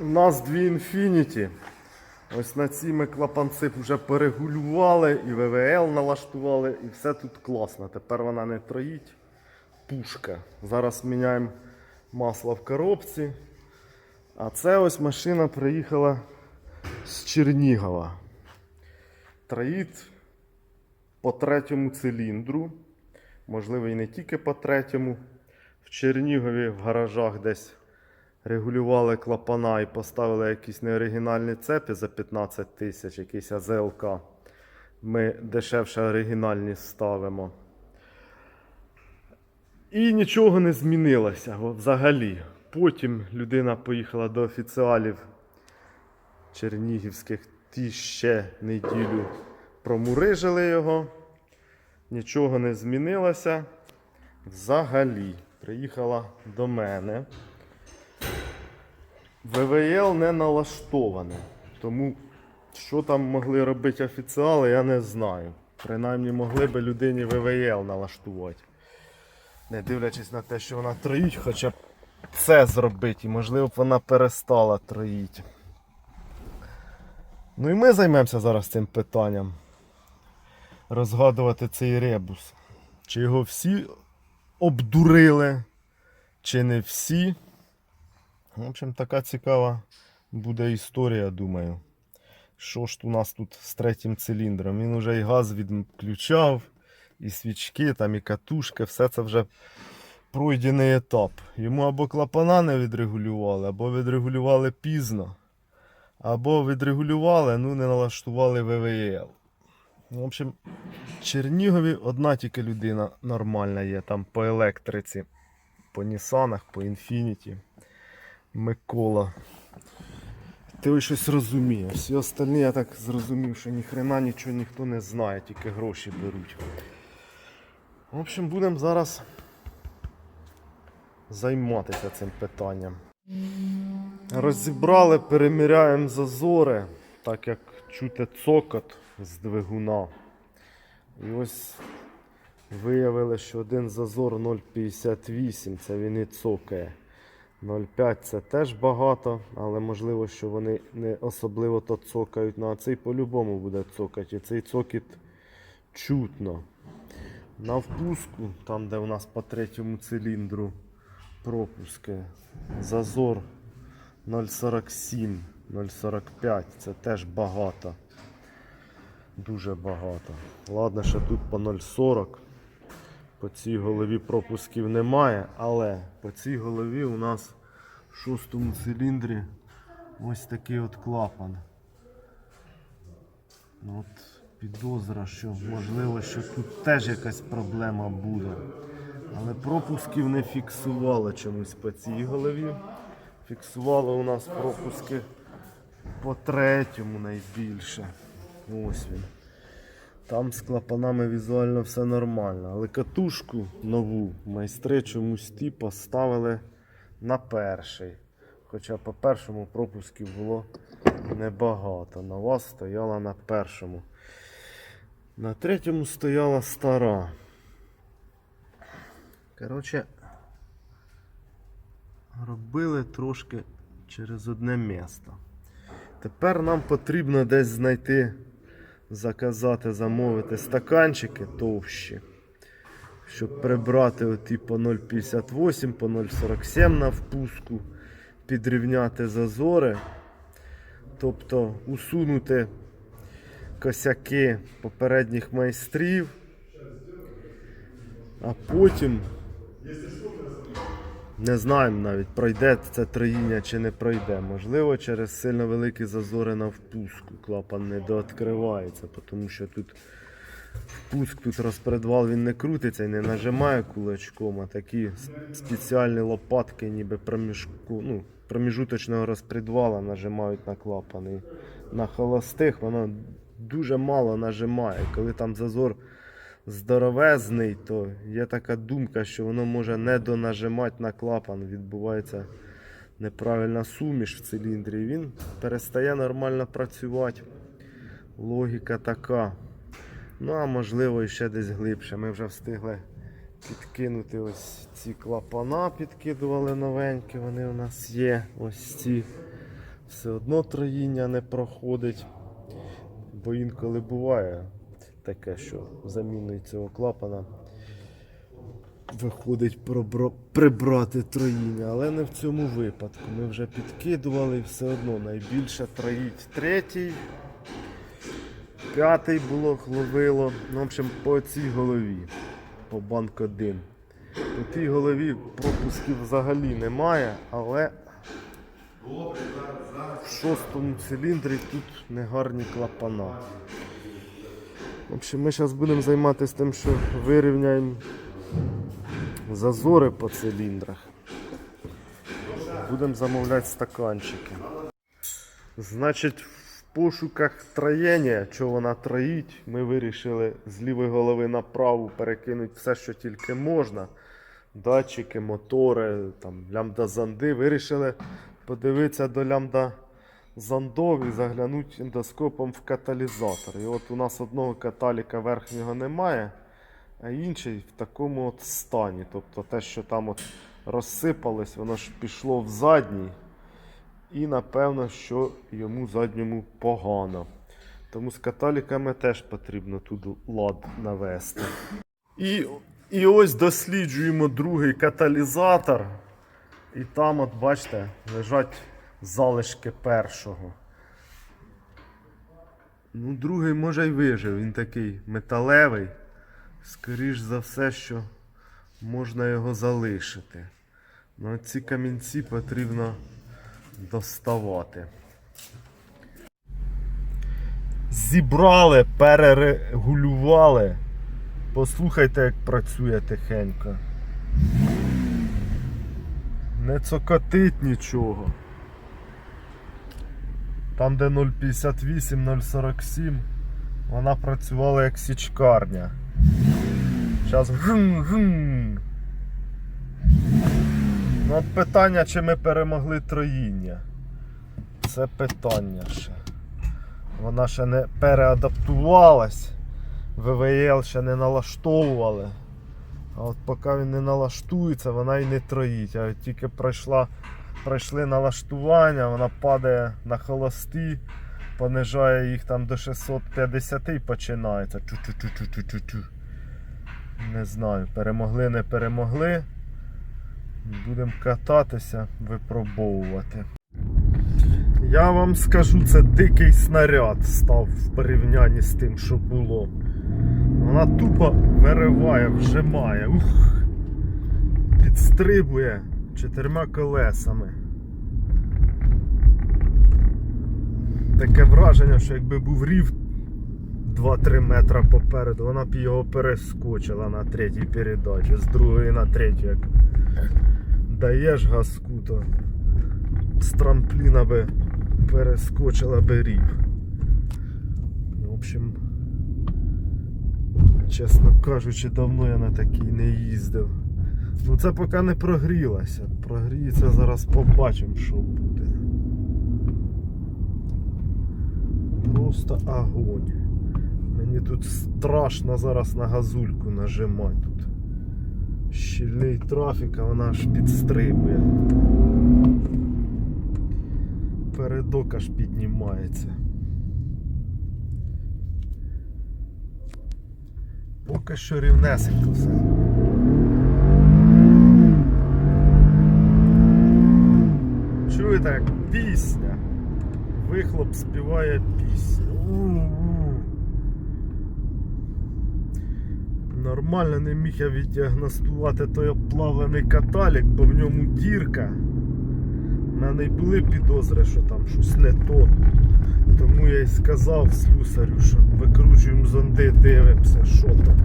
У нас дві Infinity. Ось на ці ми клапанці вже перегулювали, і ВВЛ налаштували, і все тут класно. Тепер вона не троїть. Пушка. Зараз міняємо масло в коробці. А це ось машина приїхала з Чернігова. Троїть по третьому циліндру. Можливо, і не тільки по третьому. В Чернігові в гаражах десь регулювали клапана і поставили якісь неоригінальні цепи за 15 тисяч, якийсь АЗЛК. Ми дешевше оригінальні ставимо. І нічого не змінилося взагалі. Потім людина поїхала до офіціалів чернігівських, ті ще неділю промурижили його. Нічого не змінилося. Взагалі, приїхала до мене. ВВЛ не налаштоване. Тому що там могли робити офіціали, я не знаю. Принаймні могли би людині ВВЛ налаштувати. Не дивлячись на те, що вона троїть, хоча б це зробити, і можливо б вона перестала троїти. Ну і ми займемося зараз цим питанням. Розгадувати цей ребус. Чи його всі обдурили, чи не всі. В общем, така цікава буде історія, думаю. Що ж у нас тут з третім циліндром? Він вже і газ відключав, і свічки, там, і катушки, все це вже пройдений етап. Йому або клапана не відрегулювали, або відрегулювали пізно, або відрегулювали, ну не налаштували ВВЛ. В общем, в Чернігові одна тільки людина нормальна є там по електриці, по Нісанах, по Інфініті. Микола. Ти ось щось розуміє. Всі остальні я так зрозумів, що ніхрена нічого ніхто не знає, тільки гроші беруть. В общем, будемо зараз займатися цим питанням. Розібрали, переміряємо зазори, так як чути цокот з двигуна. І ось виявили, що один зазор 0,58, це він і цокає. 0,5 це теж багато, але можливо, що вони не особливо то цокають. Ну а цей по-любому буде цокати. Цей цокіт чутно. На впуску, там де у нас по третьому циліндру пропуски, зазор 0,47, 0,45. Це теж багато. Дуже багато. Ладно, що тут по 0,40. По цій голові пропусків немає, але по цій голові у нас в шостому циліндрі ось такий от клапан. Ну, От підозра, що можливо, що тут теж якась проблема буде. Але пропусків не фіксувало чомусь по цій голові. Фіксувало у нас пропуски по третьому найбільше. Ось він. Там з клапанами візуально все нормально. Але катушку нову майстри чомусь ті поставили на перший. Хоча по першому пропусків було небагато. Нова стояла на першому. На третьому стояла стара. Коротше, робили трошки через одне місто. Тепер нам потрібно десь знайти заказати, замовити стаканчики товщі, щоб прибрати оті по 0,58, по 0,47 на впуску, підрівняти зазори, тобто усунути косяки попередніх майстрів, а потім не знаємо навіть, пройде це троїння чи не пройде. Можливо, через сильно великі зазори на впуску клапан не дооткривається, тому що тут впуск, тут розпредвал він не крутиться і не нажимає кулачком, а такі спеціальні лопатки, ніби проміжку, ну, проміжуточного розпредвала нажимають на клапан. І на холостих воно дуже мало нажимає. Коли там зазор здоровезний, то є така думка, що воно може не донажимати на клапан. Відбувається неправильна суміш в циліндрі. і Він перестає нормально працювати. Логіка така. Ну, а можливо, ще десь глибше. Ми вже встигли підкинути ось ці клапана, підкидували новенькі, вони у нас є. Ось ці все одно троїння не проходить. Бо інколи буває таке, що заміною цього клапана виходить прибрати троїння, але не в цьому випадку. Ми вже підкидували все одно найбільше троїть третій. П'ятий було ловило. Ну, в общем, по цій голові. По банк 1. По тій голові пропусків взагалі немає, але в шостому циліндрі тут негарні клапана. В общем, ми зараз будемо займатися тим, що вирівняємо зазори по циліндрах. Будемо замовляти стаканчики. Значить, в пошуках троєння, що вона троїть, ми вирішили з лівої голови на праву перекинути все, що тільки можна. Датчики, мотори, там, лямбда-занди. Вирішили подивитися до лямбда зондов і заглянути ендоскопом в каталізатор. І от у нас одного каталіка верхнього немає, а інший в такому от стані. Тобто те, що там от розсипалось, воно ж пішло в задній. І напевно, що йому задньому погано. Тому з каталіками теж потрібно тут лад навести. І, і ось досліджуємо другий каталізатор. І там, от бачите, лежать залишки першого. Ну, другий може й вижив, він такий металевий. Скоріш за все, що можна його залишити. Ну, ці камінці потрібно доставати. Зібрали, перерегулювали. Послухайте, як працює тихенько. Не цокотить нічого. Там, де 0,58, 0,47, вона працювала як січкарня. Зараз гм-гм. Ну, от питання, чи ми перемогли троїння. Це питання ще. Вона ще не переадаптувалась. ВВЛ ще не налаштовували. А от поки він не налаштується, вона і не троїть. А от тільки пройшла, пройшли налаштування, вона падає на холості, понижає їх там до 650 і починається. Чу-чу-чу-чу-чу-чу. Не знаю, перемогли, не перемогли. Будемо кататися, випробовувати. Я вам скажу, це дикий снаряд став в порівнянні з тим, що було. Вона тупо вириває, вжимає, ух, підстрибує чотирма колесами. Таке враження, що якби був рів 2-3 метра попереду, вона б його перескочила на третій передачі, з другої на третю. Як даєш газку, то з трампліна би перескочила би рів. В общем, чесно кажучи, давно я на такій не їздив. Ну це поки не прогрілася. Прогріється, зараз побачимо, що буде. Просто огонь. Мені тут страшно зараз на газульку нажимати. Тут щільний трафік, а вона аж підстрибує. Передок аж піднімається. Поки що рівнесенько все. Як пісня? Вихлоп співає пісню. Нормально не міг я віддіагностувати той обплавлений каталік, бо в ньому дірка. У мене й були підозри, що там щось не то. Тому я й сказав слюсарю, що викручуємо зонди, дивимося, що там.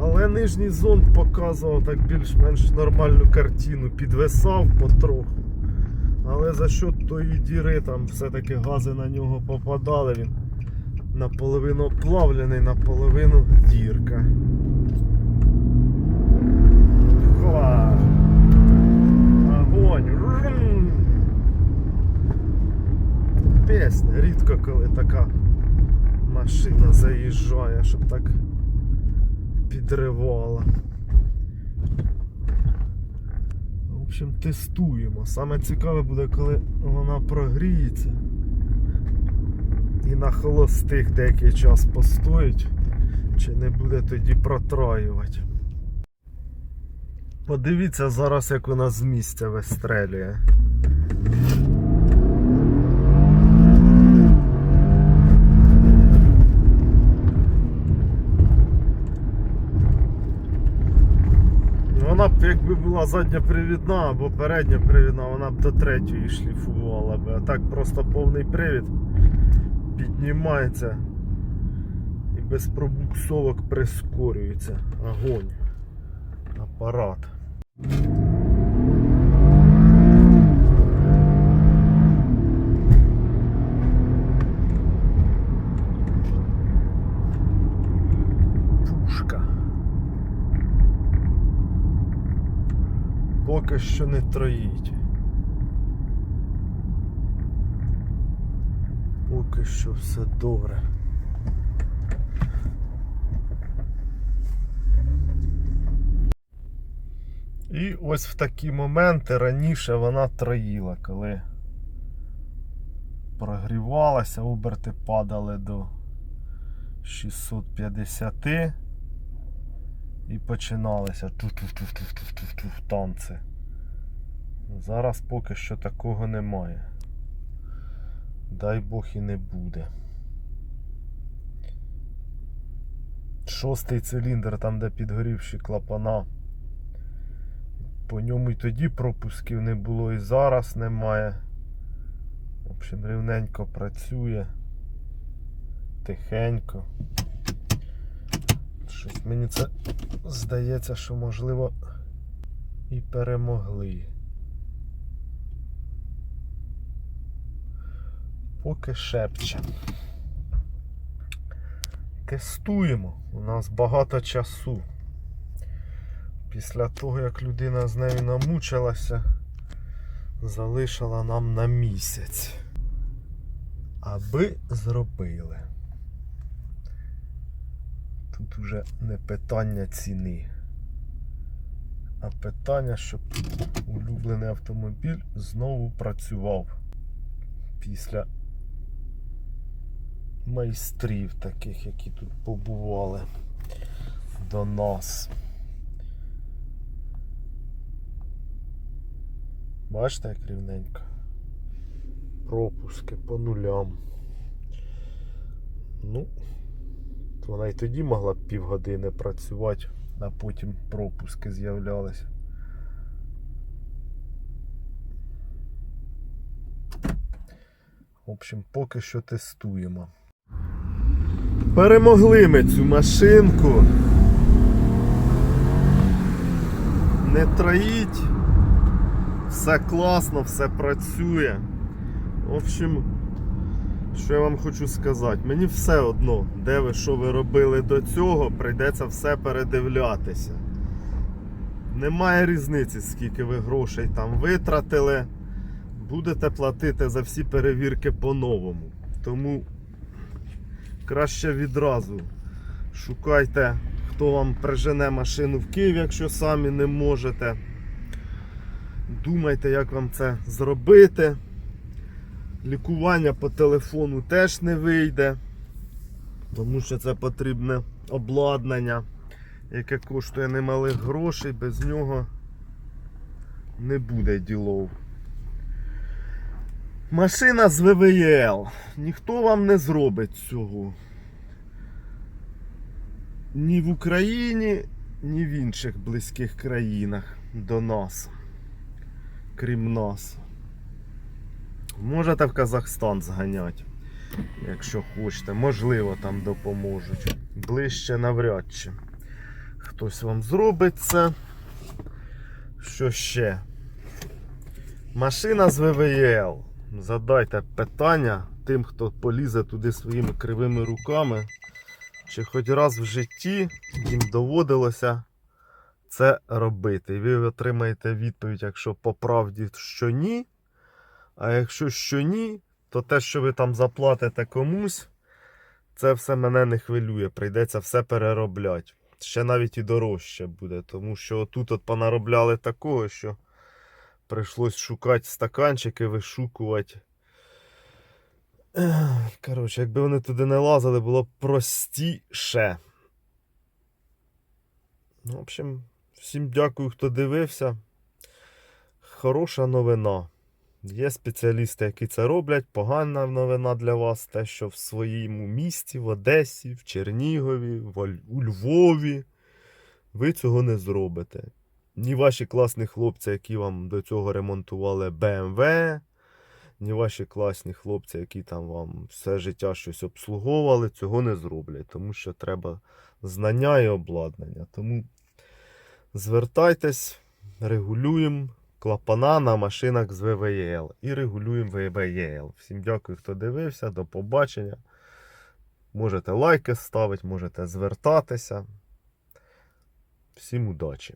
Але нижній зонд показував так більш-менш нормальну картину, підвисав потроху. Але за що тої діри там все-таки гази на нього попадали, він наполовину оплавлений, наполовину дірка. Хова! Огонь! Пісня, рідко коли така машина заїжджає, щоб так підривала. В общем, тестуємо. Саме цікаве буде, коли вона прогріється. І на холостих деякий час постоїть, чи не буде тоді протраювати. Подивіться зараз, як вона з місця вистрелює. Вона б якби була задня привідна або передня привідна, вона б до третьої шліфувала би. А так просто повний привід піднімається і без пробуксовок прискорюється. Огонь. Апарат. Пушка. Поки що не троїть. Поки що все добре. І ось в такі моменти раніше вона троїла, коли прогрівалася, оберти падали до 650 і починалися танці. Зараз поки що такого немає. Дай Бог і не буде. Шостий циліндр, там де підгорівші клапана. По ньому і тоді пропусків не було, і зараз немає. В общем, рівненько працює. Тихенько. Щось мені це здається, що можливо і перемогли. Поки шепче. Тестуємо. У нас багато часу. Після того, як людина з нею намучилася, залишила нам на місяць. Аби зробили. Тут вже не питання ціни, а питання, щоб улюблений автомобіль знову працював після майстрів таких, які тут побували до нас. Бачите, як рівненько. Пропуски по нулям. Ну, вона і тоді могла б півгодини працювати, а потім пропуски з'являлися. В общем, поки що тестуємо. Перемогли ми цю машинку. Не троїть. Все класно, все працює. В общем, що я вам хочу сказати, мені все одно, де ви що ви робили до цього, прийдеться все передивлятися. Немає різниці, скільки ви грошей там витратили. Будете платити за всі перевірки по-новому. Тому краще відразу шукайте, хто вам прижене машину в Київ, якщо самі не можете. Думайте, як вам це зробити. Лікування по телефону теж не вийде, тому що це потрібне обладнання, яке коштує немалих грошей, без нього не буде ділов. Машина з ВВЛ. Ніхто вам не зробить цього. Ні в Україні, ні в інших близьких країнах до нас. Крім нас. Можете в Казахстан зганяти, якщо хочете. Можливо, там допоможуть. Ближче навряд чи. Хтось вам зробить це. Що ще? Машина з ВВЛ. Задайте питання тим, хто полізе туди своїми кривими руками. Чи хоч раз в житті їм доводилося це робити. І ви отримаєте відповідь, якщо по правді, що ні. А якщо що ні, то те, що ви там заплатите комусь, це все мене не хвилює. Прийдеться все переробляти. Ще навіть і дорожче буде, тому що тут от понаробляли такого, що Прийшлось шукати стаканчики, вишукувати. Коротше, якби вони туди не лазили, було б простіше. Ну, в общем, всім дякую, хто дивився. Хороша новина. Є спеціалісти, які це роблять. Погана новина для вас, те, що в своєму місті, в Одесі, в Чернігові, у Львові ви цього не зробите. Ні ваші класні хлопці, які вам до цього ремонтували BMW, ні ваші класні хлопці, які там вам все життя щось обслуговували, цього не зроблять, тому що треба знання і обладнання. Тому звертайтесь, регулюємо клапана на машинах з ВВЄЛ і регулюємо ВВЄЛ. Всім дякую, хто дивився. До побачення. Можете лайки ставити, можете звертатися. Всім удачі!